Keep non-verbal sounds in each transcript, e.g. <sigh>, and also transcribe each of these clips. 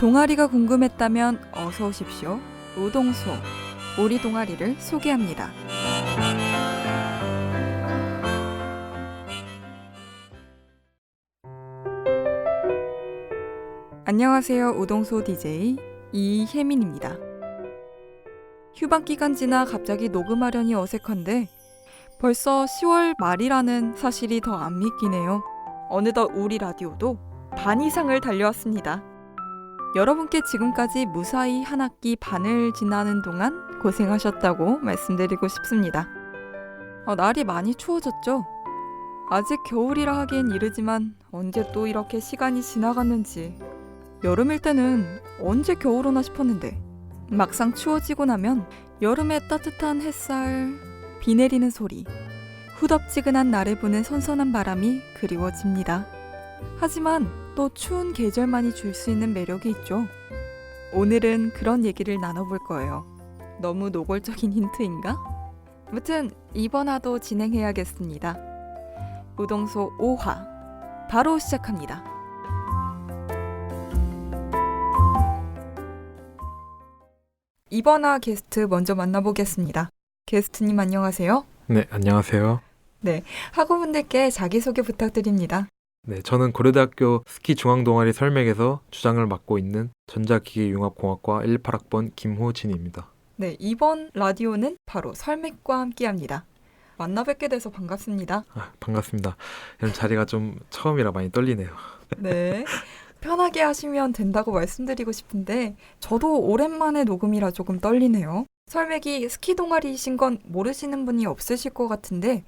동아리가 궁금했다면 어서 오십시오. 우동소 우리 동아리를 소개합니다. 안녕하세요. 우동소 DJ 이혜민입니다. 휴방 기간 지나 갑자기 녹음하려니 어색한데 벌써 10월 말이라는 사실이 더 안 믿기네요. 어느덧 우리 라디오도 반 이상을 달려왔습니다. 여러분께 지금까지 무사히 한 학기 반을 지나는 동안 고생하셨다고 말씀드리고 싶습니다. 어, 날이 많이 추워졌죠? 아직 겨울이라 하기엔 이르지만 언제 또 이렇게 시간이 지나갔는지 여름일 때는 언제 겨울 오나 싶었는데 막상 추워지고 나면 여름의 따뜻한 햇살, 비 내리는 소리, 후덥지근한 날에 부는 선선한 바람이 그리워집니다. 하지만 또 추운 계절만이 줄 수 있는 매력이 있죠. 오늘은 그런 얘기를 나눠볼 거예요. 너무 노골적인 힌트인가? 무튼 이번 화도 진행해야겠습니다. 우동소 5화 바로 시작합니다. 이번 화 게스트 먼저 만나보겠습니다. 게스트님 안녕하세요. 네, 안녕하세요. 학우분들께 자기소개 부탁드립니다. 네, 저는 고려대학교 스키 중앙동아리 설맥에서 주장을 맡고 있는 전자기기융합공학과 18학번 김호진입니다. 네, 이번 라디오는 바로 설맥과 함께합니다. 만나 뵙게 돼서 반갑습니다. 아, 반갑습니다. 이런 자리가 좀 처음이라 많이 떨리네요. 네. 편하게 하시면 된다고 말씀드리고 싶은데 저도 오랜만에 녹음이라 조금 떨리네요. 설맥이 스키 동아리이신 건 모르시는 분이 없으실 것 같은데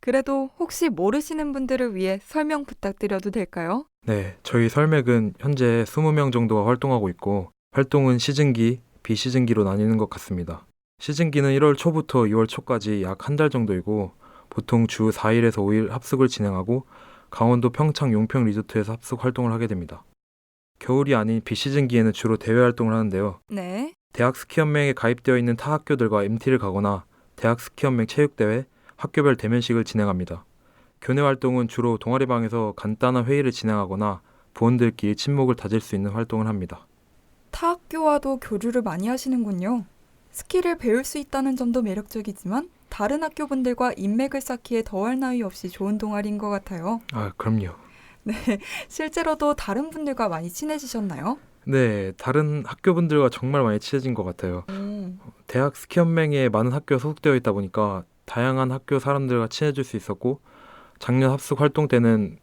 그래도 혹시 모르시는 분들을 위해 설명 부탁드려도 될까요? 네, 저희 설맥은 현재 20명 정도가 활동하고 있고 활동은 시즌기, 비시즌기로 나뉘는 것 같습니다. 시즌기는 1월 초부터 2월 초까지 약 한 달 정도이고 보통 주 4일에서 5일 합숙을 진행하고 강원도 평창 용평 리조트에서 합숙 활동을 하게 됩니다. 겨울이 아닌 비시즌기에는 주로 대외 활동을 하는데요. 네. 대학 스키연맹에 가입되어 있는 타 학교들과 MT를 가거나 대학 스키연맹 체육대회, 학교별 대면식을 진행합니다. 교내 활동은 주로 동아리방에서 간단한 회의를 진행하거나 부원들끼리 친목을 다질 수 있는 활동을 합니다. 타 학교와도 교류를 많이 하시는군요. 스키를 배울 수 있다는 점도 매력적이지만 다른 학교분들과 인맥을 쌓기에 더할 나위 없이 좋은 동아리인 것 같아요. 아, 그럼요. 네, 실제로도 다른 분들과 많이 친해지셨나요? 네, 다른 학교분들과 정말 많이 친해진 것 같아요. 음, 대학 스키연맹에 많은 학교가 소속되어 있다 보니까 다양한 학교 사람들과 친해질 수 있었고 작년 합숙 활동 때는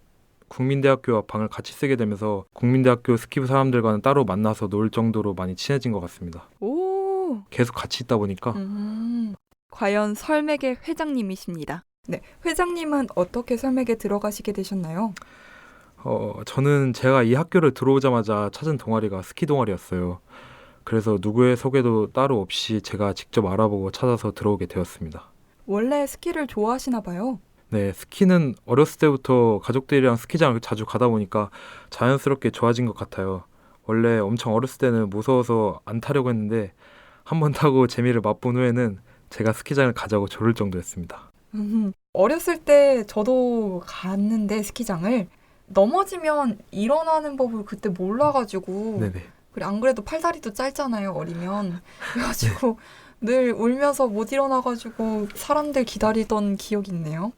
국민대학교와 방을 같이 쓰게 되면서 국민대학교 스키부 사람들과는 따로 만나서 놀 정도로 많이 친해진 것 같습니다. 오, 계속 같이 있다 보니까 음, 과연 설맥의 회장님이십니다. 네, 회장님은 어떻게 설맥에 들어가시게 되셨나요? 어, 저는 제가 이 학교를 들어오자마자 찾은 동아리가 스키 동아리였어요. 그래서 누구의 소개도 따로 없이 제가 직접 알아보고 찾아서 들어오게 되었습니다. 원래 스키를 좋아하시나 봐요. 네, 스키는 어렸을 때부터 가족들이랑 스키장을 자주 가다 보니까 자연스럽게 좋아진 것 같아요. 원래 엄청 어렸을 때는 무서워서 안 타려고 했는데 한 번 타고 재미를 맛본 후에는 제가 스키장을 가자고 조를 정도였습니다. 음, 어렸을 때 저도 갔는데 스키장을 넘어지면 일어나는 법을 그때 몰라가지고 네네. 그래 안 그래도 팔다리도 짧잖아요 어리면 <laughs> 그래가지고 늘 울면서 못 일어나가지고 사람들 기다리던 기억이 있네요.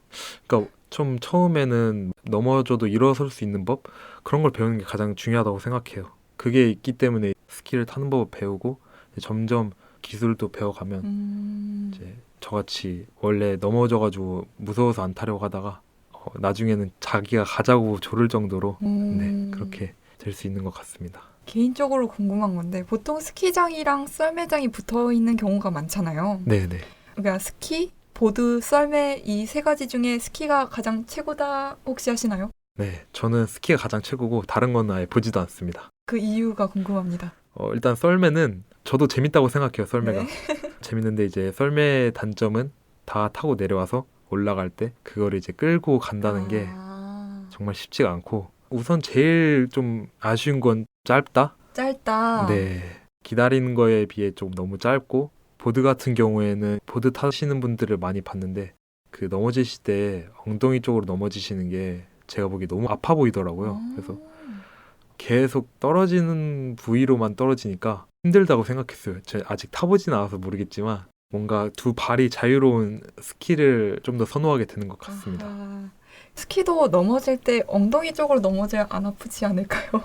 그러니까 좀 처음에는 넘어져도 일어설 수 있는 법 그런 걸 배우는 게 가장 중요하다고 생각해요. 그게 있기 때문에 스키를 타는 법을 배우고 점점 기술도 배워가면 음, 이제 저같이 원래 넘어져가지고 무서워서 안 타려고 하다가 어, 나중에는 자기가 가자고 조를 정도로 음, 네 그렇게 될 수 있는 것 같습니다. 개인적으로 궁금한 건데 보통 스키장이랑 썰매장이 붙어 있는 경우가 많잖아요. 네 네. 그러니까 스키, 보드, 썰매 이 세 가지 중에 스키가 가장 최고다 혹시 하시나요? 네 저는 스키가 가장 최고고 다른 건 아예 보지도 않습니다. 그 이유가 궁금합니다. 어, 일단 썰매는 저도 재밌다고 생각해요. 썰매가 네. <laughs> 재밌는데 이제 썰매의 단점은 다 타고 내려와서 올라갈 때 그거를 이제 끌고 간다는 게 아, 정말 쉽지가 않고 우선 제일 좀 아쉬운 건 짧다. 짧다. 네. 기다리는 거에 비해 좀 너무 짧고 보드 같은 경우에는 보드 타시는 분들을 많이 봤는데 그 넘어지실 때 엉덩이 쪽으로 넘어지시는 게 제가 보기 너무 아파 보이더라고요. 아. 그래서 계속 떨어지는 부위로만 떨어지니까 힘들다고 생각했어요. 제가 아직 타보진 않아서 모르겠지만 뭔가 두 발이 자유로운 스키를 좀 더 선호하게 되는 것 같습니다. 아하. 스키도 넘어질 때 엉덩이 쪽으로 넘어져야 안 아프지 않을까요?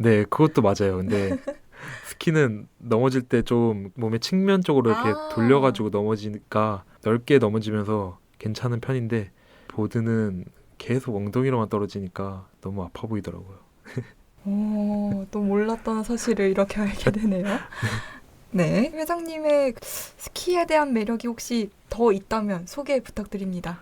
네, 그것도 맞아요. 근데 <laughs> 스키는 넘어질 때 좀 몸의 측면 쪽으로 이렇게 아. 돌려가지고 넘어지니까 넓게 넘어지면서 괜찮은 편인데 보드는 계속 엉덩이로만 떨어지니까 너무 아파 보이더라고요. <laughs> 오, 또 몰랐던 사실을 이렇게 알게 되네요. <laughs> 네, 회장님의 스키에 대한 매력이 혹시 더 있다면 소개 부탁드립니다.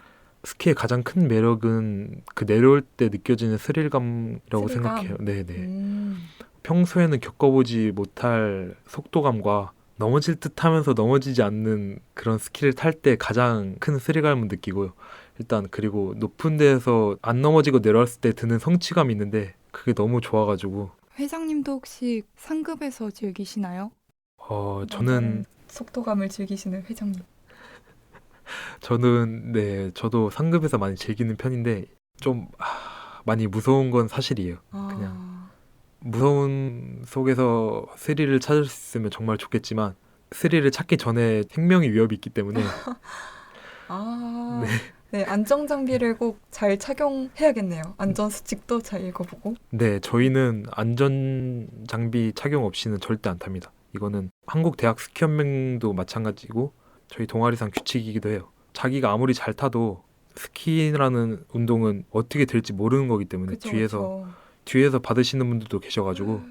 스키의 가장 큰 매력은 그 내려올 때 느껴지는 스릴감이라고 스릴감? 생각해요. 네, 네. 음, 평소에는 겪어보지 못할 속도감과 넘어질 듯 하면서 넘어지지 않는 그런 스키를 탈 때 가장 큰 스릴감을 느끼고요. 일단 그리고 높은 데에서 안 넘어지고 내려왔을 때 드는 성취감이 있는데 그게 너무 좋아가지고 회장님도 혹시 상급에서 즐기시나요? 어 저는 속도감을 즐기시는 회장님. <laughs> 저는 네 저도 상급에서 많이 즐기는 편인데 좀 아, 많이 무서운 건 사실이에요. 아, 그냥. 무서운 속에서 스릴을 찾을 수 있으면 정말 좋겠지만 스릴을 찾기 전에 생명의 위협이 있기 때문에 <laughs> 아, 네. 네, 안정 장비를 꼭 잘 착용해야겠네요. 안전 수칙도 잘 읽어보고. 네, 저희는 안전 장비 착용 없이는 절대 안 탑니다. 이거는 한국 대학 스키 연맹도 마찬가지고 저희 동아리상 규칙이기도 해요. 자기가 아무리 잘 타도 스키라는 운동은 어떻게 될지 모르는 거기 때문에 그쵸, 뒤에서 그쵸. 뒤에서 받으시는 분들도 계셔가지고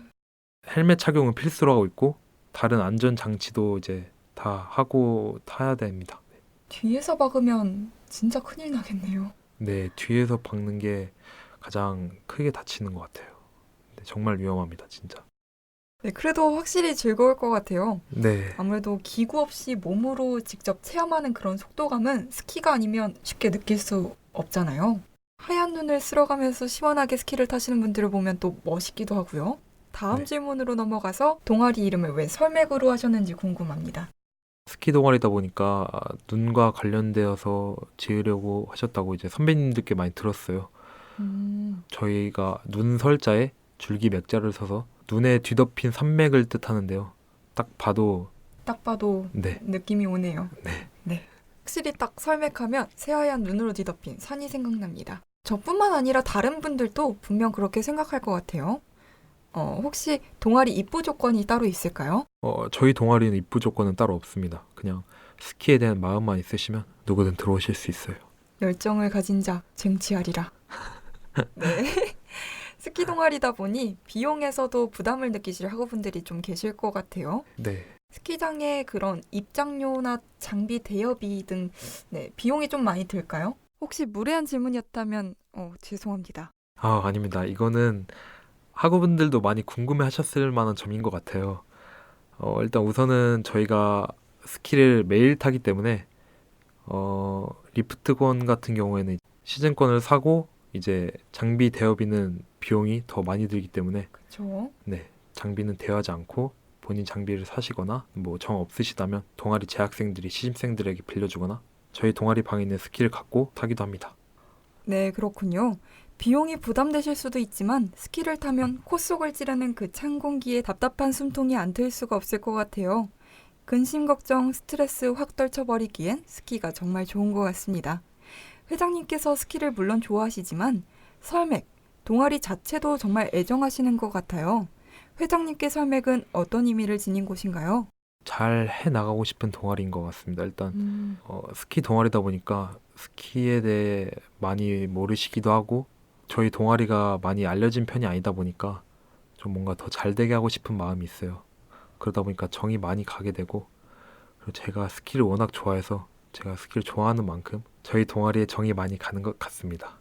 헬멧 착용은 필수로 하고 있고 다른 안전 장치도 이제 다 하고 타야 됩니다. 뒤에서 박으면 진짜 큰일 나겠네요. 네, 뒤에서 박는 게 가장 크게 다치는 것 같아요. 네, 정말 위험합니다, 진짜. 네, 그래도 확실히 즐거울 것 같아요. 네, 아무래도 기구 없이 몸으로 직접 체험하는 그런 속도감은 스키가 아니면 쉽게 느낄 수 없잖아요. 하얀 눈을 쓸어가면서 시원하게 스키를 타시는 분들을 보면 또 멋있기도 하고요. 다음 네. 질문으로 넘어가서 동아리 이름을 왜 설맥으로 하셨는지 궁금합니다. 스키 동아리다 보니까 눈과 관련되어서 지으려고 하셨다고 이제 선배님들께 많이 들었어요. 음, 저희가 눈 설자에 줄기 맥자를 서서 눈에 뒤덮인 산맥을 뜻하는데요. 딱 봐도 딱 봐도 네, 느낌이 오네요. 네. 확실히 딱 설맥하면 새하얀 눈으로 뒤덮인 산이 생각납니다. 저뿐만 아니라 다른 분들도 분명 그렇게 생각할 것 같아요. 어, 혹시 동아리 입부 조건이 따로 있을까요? 어, 저희 동아리는 입부 조건은 따로 없습니다. 그냥 스키에 대한 마음만 있으시면 누구든 들어오실 수 있어요. 열정을 가진 자 쟁취하리라. <laughs> 네. 스키 동아리다 보니 비용에서도 부담을 느끼실 학우분들이 좀 계실 것 같아요. 네. 스키장에 그런 입장료나 장비 대여비 등 네, 비용이 좀 많이 들까요? 혹시 무례한 질문이었다면 어, 죄송합니다. 아, 아닙니다. 이거는 학우분들도 많이 궁금해 하셨을 만한 점인 것 같아요. 어, 일단 우선은 저희가 스키를 매일 타기 때문에 어, 리프트권 같은 경우에는 시즌권을 사고 이제 장비 대여비는 비용이 더 많이 들기 때문에 그렇죠. 네, 장비는 대여하지 않고 본인 장비를 사시거나 뭐 정 없으시다면 동아리 재학생들이 시집생들에게 빌려주거나 저희 동아리 방에 있는 스키를 갖고 타기도 합니다. 네, 그렇군요. 비용이 부담되실 수도 있지만 스키를 타면 코 속을 찌르는 그 찬 공기에 답답한 숨통이 안 트일 수가 없을 것 같아요. 근심 걱정, 스트레스 확 떨쳐버리기엔 스키가 정말 좋은 것 같습니다. 회장님께서 스키를 물론 좋아하시지만 설맥, 동아리 자체도 정말 애정하시는 것 같아요. 회장님께 설맥은 어떤 의미를 지닌 곳인가요? 잘 해 나가고 싶은 동아리인 것 같습니다. 일단 음, 어, 스키 동아리다 보니까 스키에 대해 많이 모르시기도 하고 저희 동아리가 많이 알려진 편이 아니다 보니까 좀 뭔가 더 잘 되게 하고 싶은 마음이 있어요. 그러다 보니까 정이 많이 가게 되고 그리고 제가 스키를 워낙 좋아해서 제가 스키를 좋아하는 만큼 저희 동아리에 정이 많이 가는 것 같습니다.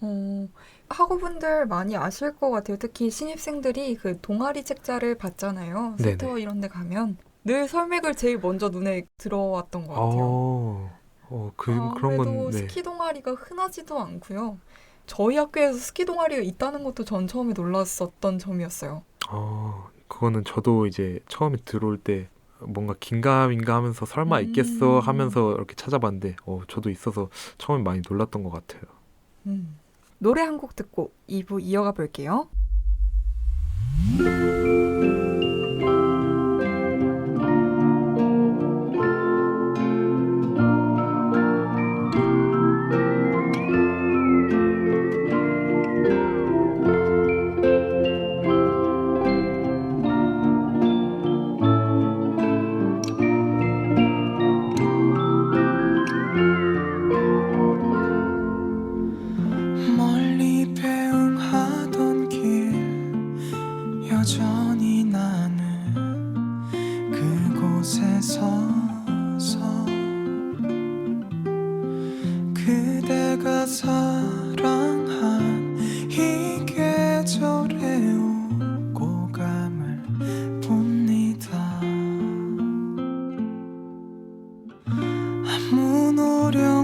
어, 학우분들 많이 아실 것 같아요. 특히 신입생들이 그 동아리 책자를 받잖아요. 네네. 스토어 이런 데 가면 늘 설맥을 제일 먼저 눈에 들어왔던 것 같아요. 어, 어, 그, 아무래도 건, 네. 스키 동아리가 흔하지도 않고요. 저희 학교에서 스키 동아리가 있다는 것도 전 처음에 놀랐었던 점이었어요. 어, 그거는 저도 이제 처음에 들어올 때 뭔가 긴가민가 하면서 설마 있겠어 음. 하면서 이렇게 찾아봤는데 어, 저도 있어서 처음에 많이 놀랐던 것 같아요. 음. 노래 한 곡 듣고 2부 이어가 볼게요. 아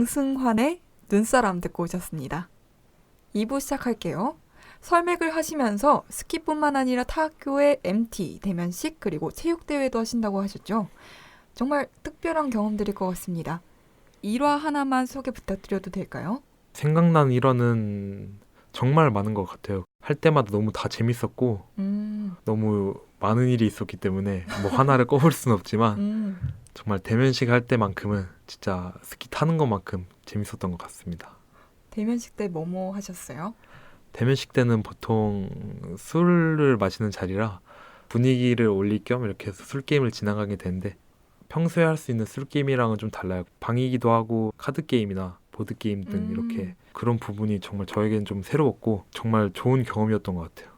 정승환의 눈사람 듣고 오셨습니다. 2부 시작할게요. 설맥을 하시면서 스키뿐만 아니라 타 학교의 MT, 대면식 그리고 체육대회도 하신다고 하셨죠. 정말 특별한 경험들일 것 같습니다. 일화 하나만 소개 부탁드려도 될까요? 생각나는 일화는 정말 많은 것 같아요. 할 때마다 너무 다 재밌었고 음, 너무 많은 일이 있었기 때문에 뭐 하나를 꼽을 수는 없지만 음, 정말 대면식 할 때만큼은 진짜 스키 타는 것만큼 재밌었던 것 같습니다. 대면식 때 뭐뭐 하셨어요? 대면식 때는 보통 술을 마시는 자리라 분위기를 올릴 겸 이렇게 해서 술 게임을 진행하게 되는데 평소에 할 수 있는 술 게임이랑은 좀 달라요. 방이기도 하고 카드 게임이나 보드 게임 등 음. 이렇게 그런 부분이 정말 저에겐 좀 새로웠고 정말 좋은 경험이었던 것 같아요.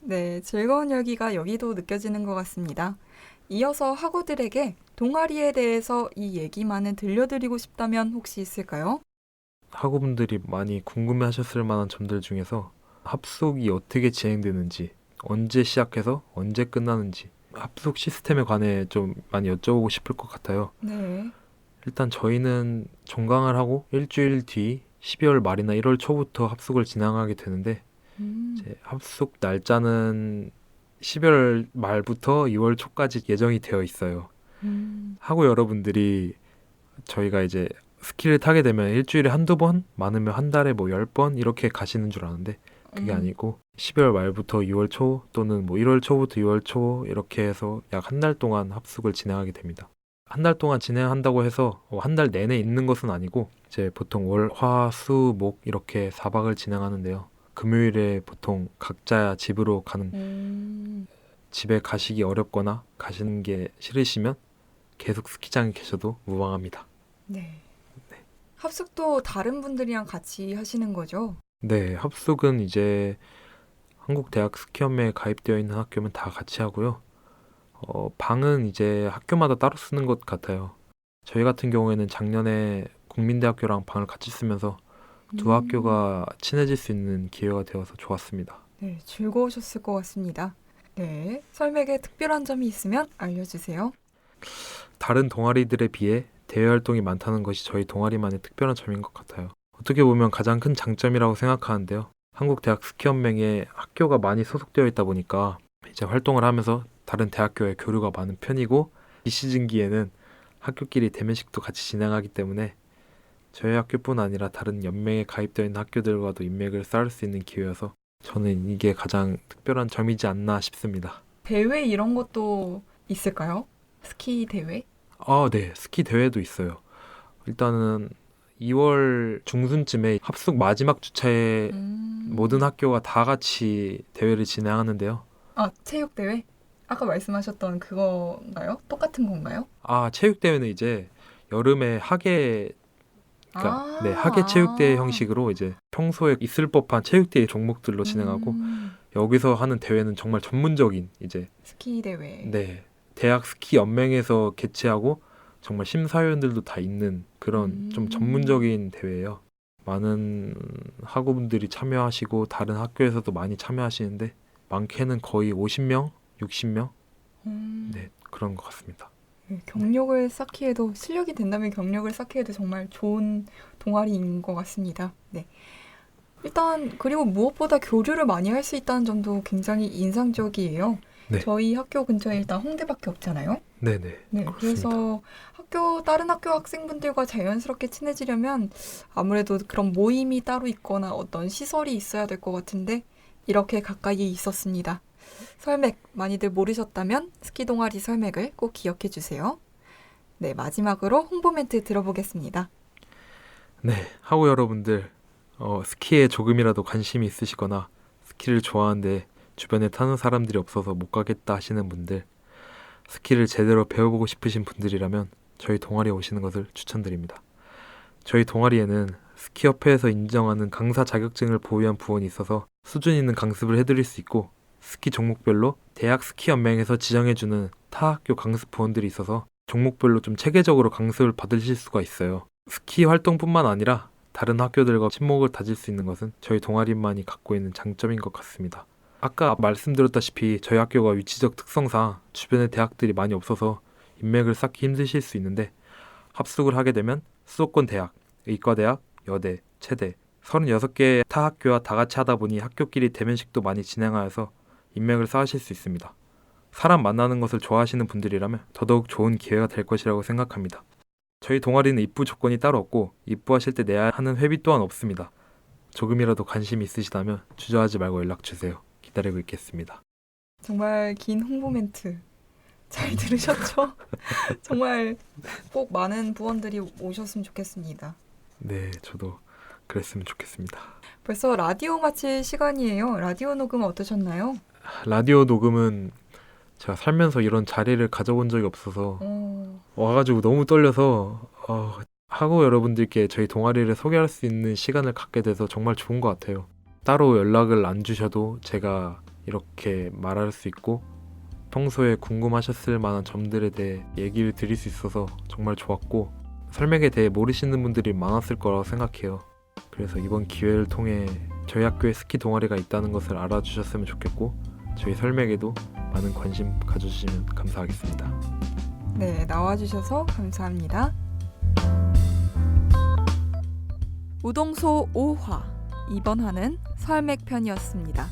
네, 즐거운 열기가 여기도 느껴지는 것 같습니다. 이어서 학우들에게 동아리에 대해서 이 얘기만은 들려드리고 싶다면 혹시 있을까요? 학우분들이 많이 궁금해하셨을 만한 점들 중에서 합숙이 어떻게 진행되는지, 언제 시작해서 언제 끝나는지, 합숙 시스템에 관해 좀 많이 여쭤보고 싶을 것 같아요. 네. 일단 저희는 종강을 하고 일주일 뒤 12월 말이나 1월 초부터 합숙을 진행하게 되는데 음, 이제 합숙 날짜는 12월 말부터 2월 초까지 예정이 되어 있어요. 음, 하고 여러분들이 저희가 이제 스키를 타게 되면 일주일에 한두 번, 많으면 한 달에 뭐 10번 이렇게 가시는 줄 아는데 그게 음, 아니고 12월 말부터 2월 초 또는 뭐 1월 초부터 2월 초 이렇게 해서 약 한 달 동안 합숙을 진행하게 됩니다. 한 달 동안 진행한다고 해서 어, 한달 내내 있는 것은 아니고 이제 보통 월, 화, 수, 목 이렇게 4박을 진행하는데요. 금요일에 보통 각자 집으로 가는 음, 집에 가시기 어렵거나 가시는 게 싫으시면 계속 스키장에 계셔도 무방합니다. 네. 합숙도 다른 분들이랑 같이 하시는 거죠? 네, 합숙은 이제 한국 대학 스키연맹에 가입되어 있는 학교면 다 같이 하고요. 어, 방은 이제 학교마다 따로 쓰는 것 같아요. 저희 같은 경우에는 작년에 국민대학교랑 방을 같이 쓰면서 두 음, 학교가 친해질 수 있는 기회가 되어서 좋았습니다. 네, 즐거우셨을 것 같습니다. 네, 설맥에 특별한 점이 있으면 알려주세요. 다른 동아리들에 비해 대외 활동이 많다는 것이 저희 동아리만의 특별한 점인 것 같아요. 어떻게 보면 가장 큰 장점이라고 생각하는데요. 한국 대학 스키연맹에 학교가 많이 소속되어 있다 보니까 이제 활동을 하면서 다른 대학교에 교류가 많은 편이고 이 시즌기에는 학교끼리 대면식도 같이 진행하기 때문에 저희 학교뿐 아니라 다른 연맹에 가입되어 있는 학교들과도 인맥을 쌓을 수 있는 기회여서 저는 이게 가장 특별한 점이지 않나 싶습니다. 대회 이런 것도 있을까요? 스키 대회? 아, 네. 스키 대회도 있어요. 일단은 2월 중순쯤에 합숙 마지막 주차에 음. 모든 학교가 다 같이 대회를 진행하는데요. 아 체육 대회? 아까 말씀하셨던 그건가요? 똑같은 건가요? 아, 체육 대회는 이제 여름에 하계 그러니까 아, 네, 하계 체육대회 아. 형식으로 이제 평소에 있을 법한 체육대회 종목들로 진행하고 음, 여기서 하는 대회는 정말 전문적인 이제 스키 대회. 네. 대학 스키 연맹에서 개최하고 정말 심사위원들도 다 있는 그런 음. 좀 전문적인 대회예요. 많은 학우분들이 참여하시고 다른 학교에서도 많이 참여하시는데 많게는 거의 50명, 60명 음, 네 그런 것 같습니다. 네, 경력을 쌓기에도 실력이 된다면 경력을 쌓기에도 정말 좋은 동아리인 것 같습니다. 네. 일단 그리고 무엇보다 교류를 많이 할 수 있다는 점도 굉장히 인상적이에요. 네. 저희 학교 근처에 일단 홍대밖에 없잖아요. 네네 네, 그렇습니다. 그래서 학교 다른 학교 학생분들과 자연스럽게 친해지려면 아무래도 그런 모임이 따로 있거나 어떤 시설이 있어야 될 것 같은데 이렇게 가까이에 있었습니다. 설맥 많이들 모르셨다면 스키 동아리 설맥을 꼭 기억해 주세요. 네, 마지막으로 홍보 멘트 들어보겠습니다. 네, 하고 여러분들 어, 스키에 조금이라도 관심이 있으시거나 스키를 좋아하는데 주변에 타는 사람들이 없어서 못 가겠다 하시는 분들 스키를 제대로 배워보고 싶으신 분들이라면 저희 동아리에 오시는 것을 추천드립니다. 저희 동아리에는 스키협회에서 인정하는 강사 자격증을 보유한 부원이 있어서 수준 있는 강습을 해드릴 수 있고 스키 종목별로 대학 스키 연맹에서 지정해주는 타 학교 강습 부원들이 있어서 종목별로 좀 체계적으로 강습을 받으실 수가 있어요. 스키 활동뿐만 아니라 다른 학교들과 친목을 다질 수 있는 것은 저희 동아리만이 갖고 있는 장점인 것 같습니다. 아까 말씀드렸다시피 저희 학교가 위치적 특성상 주변에 대학들이 많이 없어서 인맥을 쌓기 힘드실 수 있는데 합숙을 하게 되면 수도권 대학, 의과대학, 여대, 체대 36개의 타 학교와 다 같이 하다 보니 학교끼리 대면식도 많이 진행하여서 인맥을 쌓으실 수 있습니다. 사람 만나는 것을 좋아하시는 분들이라면 더더욱 좋은 기회가 될 것이라고 생각합니다. 저희 동아리는 입부 조건이 따로 없고 입부하실 때 내야 하는 회비 또한 없습니다. 조금이라도 관심이 있으시다면 주저하지 말고 연락 주세요. 기다리고 있겠습니다. 정말 긴 홍보 멘트 잘 들으셨죠? <laughs> 정말 꼭 많은 부원들이 오셨으면 좋겠습니다. 네, 저도 그랬으면 좋겠습니다. 벌써 라디오 마칠 시간이에요. 라디오 녹음 어떠셨나요? 라디오 녹음은 제가 살면서 이런 자리를 가져본 적이 없어서 어, 와가지고 너무 떨려서 어, 하고 여러분들께 저희 동아리를 소개할 수 있는 시간을 갖게 돼서 정말 좋은 것 같아요. 따로 연락을 안 주셔도 제가 이렇게 말할 수 있고 평소에 궁금하셨을 만한 점들에 대해 얘기를 드릴 수 있어서 정말 좋았고 설맥에 대해 모르시는 분들이 많았을 거라고 생각해요. 그래서 이번 기회를 통해 저희 학교에 스키 동아리가 있다는 것을 알아주셨으면 좋겠고 저희 설맥에도 많은 관심 가져주시면 감사하겠습니다. 네, 나와주셔서 감사합니다. 우동소 5화 이번 화는 설맥 편이었습니다.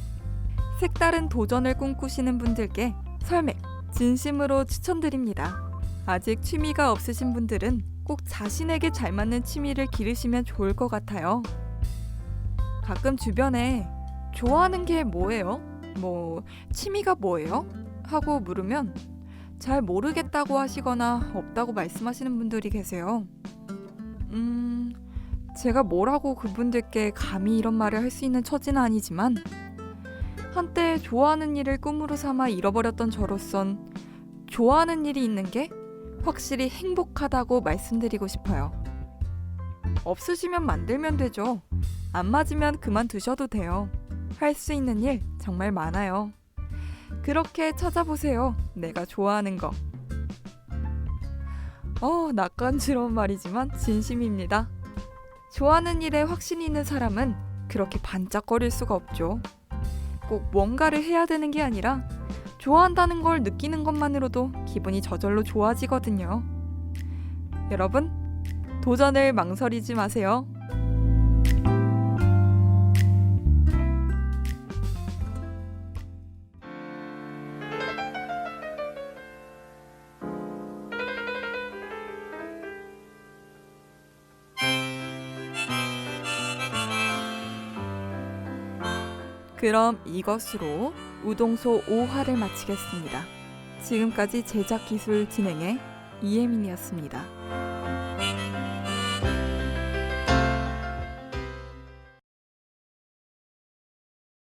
색다른 도전을 꿈꾸시는 분들께 설맥 진심으로 추천드립니다. 아직 취미가 없으신 분들은 꼭 자신에게 잘 맞는 취미를 기르시면 좋을 것 같아요. 가끔 주변에 좋아하는 게 뭐예요? 뭐 취미가 뭐예요? 하고 물으면 잘 모르겠다고 하시거나 없다고 말씀하시는 분들이 계세요. 음, 제가 뭐라고 그분들께 감히 이런 말을 할 수 있는 처지는 아니지만 한때 좋아하는 일을 꿈으로 삼아 잃어버렸던 저로선 좋아하는 일이 있는 게 확실히 행복하다고 말씀드리고 싶어요. 없으시면 만들면 되죠. 안 맞으면 그만두셔도 돼요. 할 수 있는 일 정말 많아요. 그렇게 찾아보세요. 내가 좋아하는 거. 어, 낯간지러운 말이지만 진심입니다. 좋아하는 일에 확신이 있는 사람은 그렇게 반짝거릴 수가 없죠. 꼭 뭔가를 해야 되는 게 아니라 좋아한다는 걸 느끼는 것만으로도 기분이 저절로 좋아지거든요. 여러분, 도전을 망설이지 마세요. 그럼 이것으로 우동소 5화를 마치겠습니다. 지금까지 제작 기술 진행의 이혜민이었습니다.